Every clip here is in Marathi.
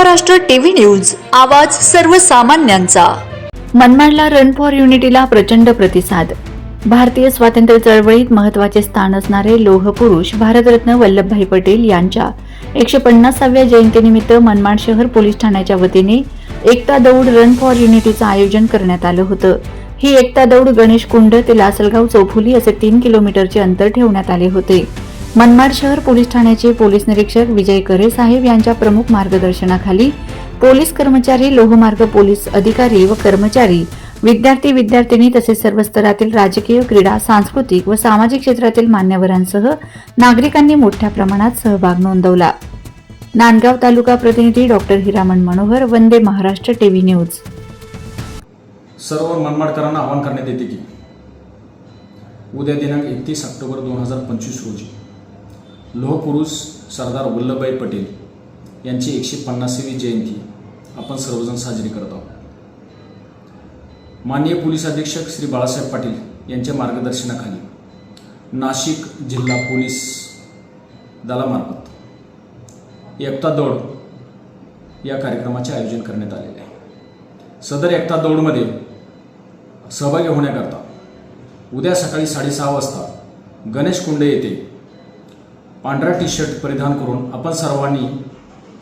महाराष्ट्र टीव्ही न्यूज आवाज सर्वसामान्यांचा. मनमाडला रन फॉर युनिटीला प्रचंड प्रतिसाद. भारतीय स्वातंत्र्य चळवळीत महत्त्वाचे स्थान असणारे लोहपुरुष भारतरत्न वल्लभभाई पटेल यांच्या एकशे पन्नासाव्या जयंतीनिमित्त मनमाड शहर पोलीस ठाण्याच्या वतीने एकता दौड रन फॉर युनिटीचं आयोजन करण्यात आलं होतं. ही एकता दौड गणेश कुंड ते लासलगाव चौफुली असे तीन किलोमीटरचे अंतर ठेवण्यात आले होते. मनमाड शहर पोलीस ठाण्याचे पोलीस निरीक्षक विजय करे साहेब यांच्या प्रमुख मार्गदर्शनाखाली पोलीस कर्मचारी लोहमार्ग पोलीस अधिकारी व कर्मचारी विद्यार्थी विद्यार्थिनी तसेच सर्व स्तरातील राजकीय क्रीडा सांस्कृतिक व सामाजिक क्षेत्रातील मान्यवरांसह नागरिकांनी मोठ्या प्रमाणात सहभाग नोंदवला. नांदगाव तालुका प्रतिनिधी doctor Hiraman Manohar Vande Maharashtra TV news. सर्व मनमाडकरांना आवाहन करण्यात येते की उद्या दिनांक एकतीस ऑक्टोबर दोन हजार पंचवीस रोजी लोहपुरुष सरदार वल्लभभाई पटेल यांची एकशे पन्नासावी जयंती आपण सर्वजण साजरी करत आहोत. माननीय पोलीस अधीक्षक श्री बाळासाहेब पाटील यांच्या मार्गदर्शनाखाली नाशिक जिल्हा पोलीस दलामार्फत एकता दौड या कार्यक्रमाचे आयोजन करण्यात आलेले आहे. सदर एकता दौडमध्ये सहभागी होण्याकरता उद्या सकाळी साडेसहा वाजता गणेश कुंड येथे पांढरा टी शर्ट परिधान करून आपण सर्वांनी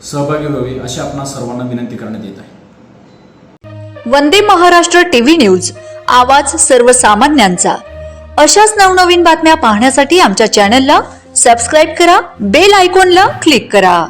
सहभागी व्हावे अशी आपणा सर्वांना विनंती करण्यात येत आहे. वंदे महाराष्ट्र टीव्ही न्यूज आवाज सर्वसामान्यांचा. अशाच नवनवीन बातम्या पाहण्यासाठी आमच्या चॅनलला सबस्क्राईब करा बेल आयकॉनला क्लिक करा.